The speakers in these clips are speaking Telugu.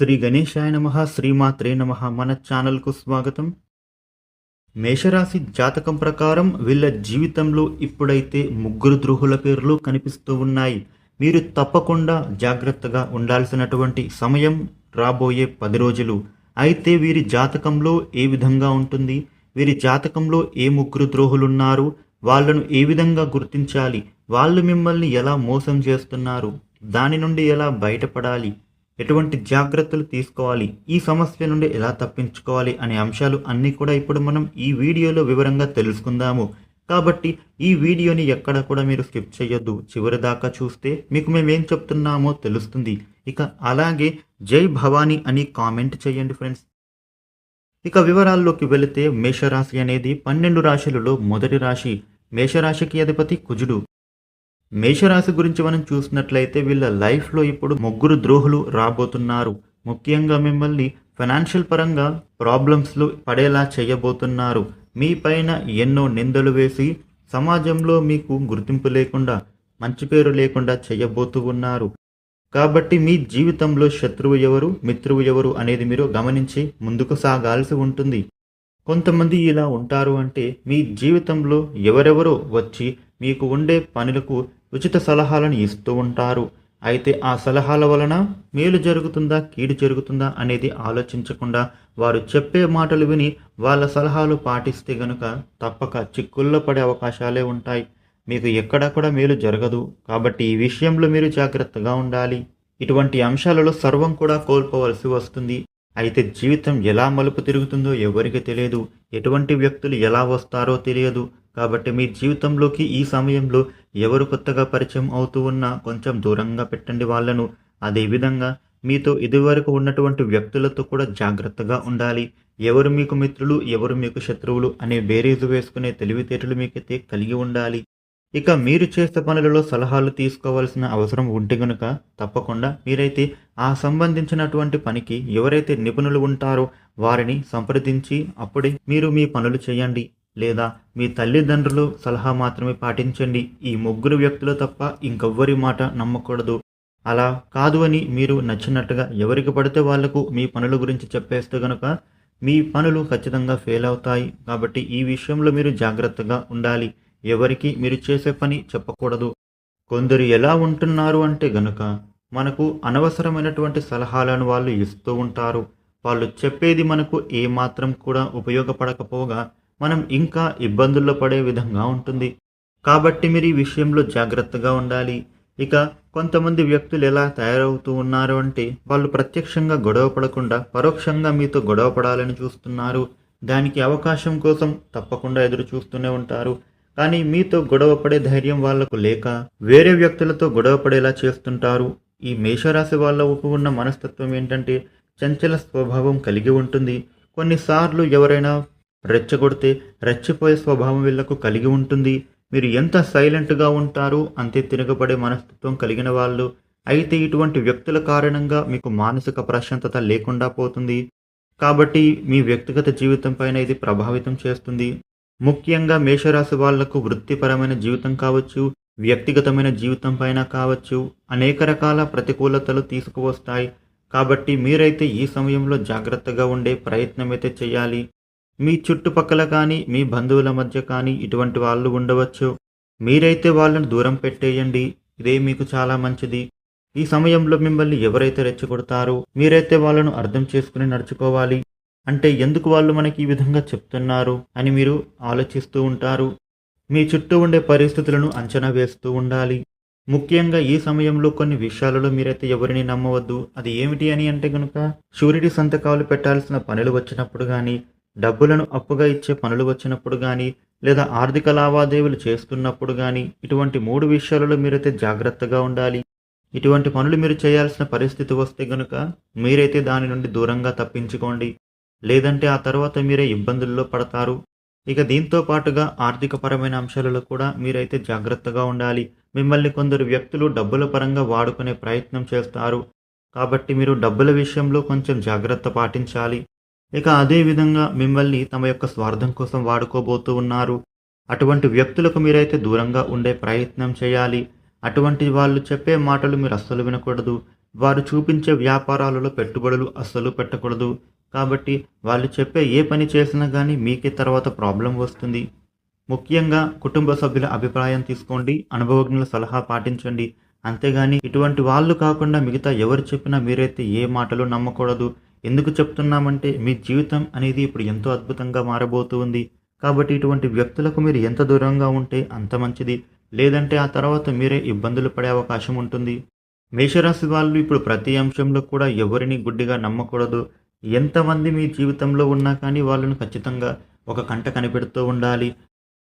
శ్రీ గణేశాయ నమ శ్రీమాత్రే నమ. మన ఛానల్కు స్వాగతం. మేషరాశి జాతకం ప్రకారం వీళ్ళ జీవితంలో ఇప్పుడైతే ముగ్గురు ద్రోహుల పేర్లు కనిపిస్తూ ఉన్నాయి. మీరు తప్పకుండా జాగ్రత్తగా ఉండాల్సినటువంటి సమయం రాబోయే పది రోజులు. అయితే వీరి జాతకంలో ఏ విధంగా ఉంటుంది? వీరి జాతకంలో ఏ ముగ్గురు ద్రోహులున్నారు? వాళ్ళను ఏ విధంగా గుర్తించాలి? వాళ్ళు మిమ్మల్ని ఎలా మోసం చేస్తున్నారు? దాని నుండి ఎలా బయటపడాలి? ఎటువంటి జాగ్రత్తలు తీసుకోవాలి? ఈ సమస్య నుండి ఎలా తప్పించుకోవాలి? అనే అంశాలు అన్నీ కూడా ఇప్పుడు మనం ఈ వీడియోలో వివరంగా తెలుసుకుందాము. కాబట్టి ఈ వీడియోని ఎక్కడ కూడా మీరు స్కిప్ చేయొద్దు చివరి దాకా చూస్తే మీకు మేమేం చెప్తున్నామో తెలుస్తుంది. ఇక అలాగే జై భవానీ అని కామెంట్ చేయండి ఫ్రెండ్స్. ఇక వివరాల్లోకి వెళితే మేషరాశి అనేది పన్నెండు రాశులలో మొదటి రాశి. మేషరాశికి అధిపతి కుజుడు. మేషరాశి గురించి మనం చూసినట్లయితే వీళ్ళ లైఫ్లో ఇప్పుడు ముగ్గురు ద్రోహులు రాబోతున్నారు. ముఖ్యంగా మిమ్మల్ని ఫైనాన్షియల్ పరంగా ప్రాబ్లమ్స్లో పడేలా చేయబోతున్నారు. మీ పైన ఎన్నో నిందలు వేసి సమాజంలో మీకు గుర్తింపు లేకుండా మంచి పేరు లేకుండా చేయబోతూ ఉన్నారు. కాబట్టి మీ జీవితంలో శత్రువు ఎవరు మిత్రువు ఎవరు అనేది మీరు గమనించి ముందుకు సాగాల్సి ఉంటుంది. కొంతమంది ఇలా ఉంటారు అంటే మీ జీవితంలో ఎవరెవరో వచ్చి మీకు ఉండే పనులకు ఉచిత సలహాలను ఇస్తూ ఉంటారు. అయితే ఆ సలహాల వలన మేలు జరుగుతుందా కీడు జరుగుతుందా అనేది ఆలోచించకుండా వారు చెప్పే మాటలు విని వాళ్ళ సలహాలు పాటిస్తే గనుక తప్పక చిక్కుల్లో పడే అవకాశాలే ఉంటాయి. మీకు ఎక్కడా కూడా మేలు జరగదు. కాబట్టి ఈ విషయంలో మీరు జాగ్రత్తగా ఉండాలి. ఇటువంటి అంశాలలో సర్వం కూడా కోల్పోవలసి వస్తుంది. అయితే జీవితం ఎలా మలుపు తిరుగుతుందో ఎవరికి తెలియదు. ఎటువంటి వ్యక్తులు ఎలా వస్తారో తెలియదు. కాబట్టి మీ జీవితంలోకి ఈ సమయంలో ఎవరు కొత్తగా పరిచయం అవుతూ ఉన్నా కొంచెం దూరంగా పెట్టండి వాళ్ళను. అదేవిధంగా మీతో ఇదివరకు ఉన్నటువంటి వ్యక్తులతో కూడా జాగ్రత్తగా ఉండాలి. ఎవరు మీకు మిత్రులు ఎవరు మీకు శత్రువులు అనే బేరీజు వేసుకునే తెలివితేటలు మీకైతే కలిగి ఉండాలి. ఇక మీరు చేసే పనులలో సలహాలు తీసుకోవాల్సిన అవసరం ఉంటే గనుక తప్పకుండా మీరైతే ఆ సంబంధించినటువంటి పనికి ఎవరైతే నిపుణులు ఉంటారో వారిని సంప్రదించి అప్పుడే మీరు మీ పనులు చేయండి. లేదా మీ తల్లిదండ్రులు సలహా మాత్రమే పాటించండి. ఈ ముగ్గురు వ్యక్తులు తప్ప ఇంకెవ్వరి మాట నమ్మకూడదు. అలా కాదు అని మీరు నచ్చినట్టుగా ఎవరికి పడితే వాళ్ళకు మీ పనుల గురించి చెప్పేస్తే గనుక మీ పనులు ఖచ్చితంగా ఫెయిల్ అవుతాయి. కాబట్టి ఈ విషయంలో మీరు జాగ్రత్తగా ఉండాలి. ఎవరికి మీరు చేసే పని చెప్పకూడదు. కొందరు ఎలా ఉంటున్నారు అంటే గనుక మనకు అనవసరమైనటువంటి సలహాలను వాళ్ళు ఇస్తూ ఉంటారు. వాళ్ళు చెప్పేది మనకు ఏమాత్రం కూడా ఉపయోగపడకపోగా మనం ఇంకా ఇబ్బందుల్లో పడే విధంగా ఉంటుంది. కాబట్టి మీరు ఈ విషయంలో జాగ్రత్తగా ఉండాలి. ఇక కొంతమంది వ్యక్తులు ఎలా తయారవుతూ ఉన్నారు అంటే వాళ్ళు ప్రత్యక్షంగా గొడవ పడకుండా పరోక్షంగా మీతో గొడవ పడాలని చూస్తున్నారు. దానికి అవకాశం కోసం తప్పకుండా ఎదురు చూస్తూనే ఉంటారు. కానీ మీతో గొడవ పడే ధైర్యం వాళ్ళకు లేక వేరే వ్యక్తులతో గొడవ పడేలా చేస్తుంటారు. ఈ మేషరాశి వాళ్ళకు ఉన్న మనస్తత్వం ఏంటంటే చంచల స్వభావం కలిగి ఉంటుంది. కొన్నిసార్లు ఎవరైనా రెచ్చగొడితే రెచ్చిపోయే స్వభావం వీళ్ళకు కలిగి ఉంటుంది. మీరు ఎంత సైలెంట్గా ఉంటారో అంతే తిరగబడే మనస్తత్వం కలిగిన వాళ్ళు. అయితే ఇటువంటి వ్యక్తుల కారణంగా మీకు మానసిక ప్రశాంతత లేకుండా పోతుంది. కాబట్టి మీ వ్యక్తిగత జీవితం పైన ఇది ప్రభావితం చేస్తుంది. ముఖ్యంగా మేషరాశి వాళ్ళకు వృత్తిపరమైన జీవితం కావచ్చు వ్యక్తిగతమైన జీవితం పైన కావచ్చు అనేక రకాల ప్రతికూలతలు తీసుకువస్తాయి. కాబట్టి మీరైతే ఈ సమయంలో జాగ్రత్తగా ఉండే ప్రయత్నం అయితే చేయాలి. మీ చుట్టుపక్కల కానీ మీ బంధువుల మధ్య కానీ ఇటువంటి వాళ్ళు ఉండవచ్చు. మీరైతే వాళ్ళను దూరం పెట్టేయండి. ఇదే మీకు చాలా మంచిది. ఈ సమయంలో మిమ్మల్ని ఎవరైతే రెచ్చగొడతారో మీరైతే వాళ్ళను అర్థం చేసుకుని నడుచుకోవాలి. అంటే ఎందుకు వాళ్ళు మనకి ఈ విధంగా చెప్తున్నారు అని మీరు ఆలోచిస్తూ ఉంటారు. మీ చుట్టూ ఉండే పరిస్థితులను అంచనా వేస్తూ ఉండాలి. ముఖ్యంగా ఈ సమయంలో కొన్ని విషయాలలో మీరైతే ఎవరిని నమ్మవద్దు. అది ఏమిటి అని అంటే కనుక షూరిటీ సంతకాలు పెట్టాల్సిన పనులు వచ్చినప్పుడు కానీ డబ్బులను అప్పుగా ఇచ్చే పనులు వచ్చినప్పుడు కానీ లేదా ఆర్థిక లావాదేవీలు చేస్తున్నప్పుడు కానీ ఇటువంటి మూడు విషయాలలో మీరైతే జాగ్రత్తగా ఉండాలి. ఇటువంటి పనులు మీరు చేయాల్సిన పరిస్థితి వస్తే గనుక మీరైతే దాని నుండి దూరంగా తప్పించుకోండి. లేదంటే ఆ తర్వాత మీరే ఇబ్బందుల్లో పడతారు. ఇక దీంతో పాటుగా ఆర్థికపరమైన అంశాలలో కూడా మీరైతే జాగ్రత్తగా ఉండాలి. మిమ్మల్ని కొందరు వ్యక్తులు డబ్బుల పరంగా వాడుకునే ప్రయత్నం చేస్తారు. కాబట్టి మీరు డబ్బుల విషయంలో కొంచెం జాగ్రత్త పాటించాలి. ఇక అదే విధంగా మిమ్మల్ని తమ యొక్క స్వార్థం కోసం వాడుకోబోతూ ఉన్నారు. అటువంటి వ్యక్తులకు మీరైతే దూరంగా ఉండే ప్రయత్నం చేయాలి. అటువంటి వాళ్ళు చెప్పే మాటలు మీరు అస్సలు వినకూడదు. వారు చూపించే వ్యాపారాలలో పెట్టుబడులు అస్సలు పెట్టకూడదు. కాబట్టి వాళ్ళు చెప్పే ఏ పని చేసినా కానీ మీకే తర్వాత ప్రాబ్లం వస్తుంది. ముఖ్యంగా కుటుంబ సభ్యుల అభిప్రాయం తీసుకోండి అనుభవజ్ఞుల సలహా పాటించండి. అంతేగాని ఇటువంటి వాళ్ళు కాకుండా మిగతా ఎవరు చెప్పినా మీరైతే ఏ మాటలు నమ్మకూడదు. ఎందుకు చెప్తున్నామంటే మీ జీవితం అనేది ఇప్పుడు ఎంతో అద్భుతంగా మారబోతూ ఉంది కాబట్టి ఇటువంటి వ్యక్తులకు మీరు ఎంత దూరంగా ఉంటే అంత మంచిది. లేదంటే ఆ తర్వాత మీరే ఇబ్బందులు పడే అవకాశం ఉంటుంది. మేషరాశి వాళ్ళు ఇప్పుడు ప్రతి అంశంలో కూడా ఎవరిని గుడ్డిగా నమ్మకూడదు. ఎంతమంది మీ జీవితంలో ఉన్నా కానీ వాళ్ళను ఖచ్చితంగా ఒక కంట కనిపెడుతూ ఉండాలి.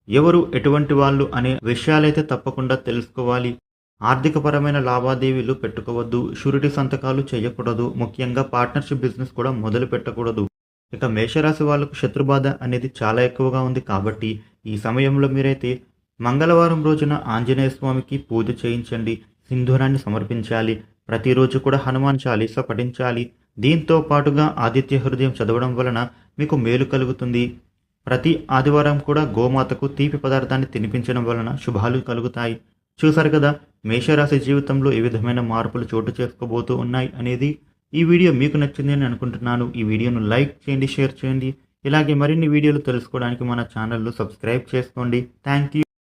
ఎవరు ఎటువంటి వాళ్ళు అనే విషయాలైతే తప్పకుండా తెలుసుకోవాలి. ఆర్థికపరమైన లావాదేవీలు పెట్టుకోవద్దు షూరిటీ సంతకాలు చేయకూడదు ముఖ్యంగా పార్ట్నర్షిప్ బిజినెస్ కూడా మొదలు పెట్టకూడదు. ఇక మేషరాశి వాళ్ళకు శత్రుబాధ అనేది చాలా ఎక్కువగా ఉంది కాబట్టి ఈ సమయంలో మీరైతే మంగళవారం రోజున ఆంజనేయ స్వామికి పూజ చేయించండి సింధూరాన్ని సమర్పించాలి ప్రతిరోజు కూడా హనుమాన్ చాలీస పఠించాలి. దీంతో పాటుగా ఆదిత్య హృదయం చదవడం వలన మీకు మేలు కలుగుతుంది. ప్రతి ఆదివారం కూడా గోమాతకు తీపి పదార్థాన్ని తినిపించడం వలన శుభాలు కలుగుతాయి. చూసారు కదా మేషరాశి జీవితంలో ఏ విధమైన మార్పులు చోటు చేసుకోబోతూ ఉన్నాయి అనేది? ఈ వీడియో మీకు నచ్చింది అని అనుకుంటున్నాను. ఈ వీడియోను లైక్ చేయండి షేర్ చేయండి. ఇలాగే మరిన్ని వీడియోలు తెలుసుకోవడానికి మన ఛానల్ను సబ్స్క్రైబ్ చేసుకోండి. Thank you.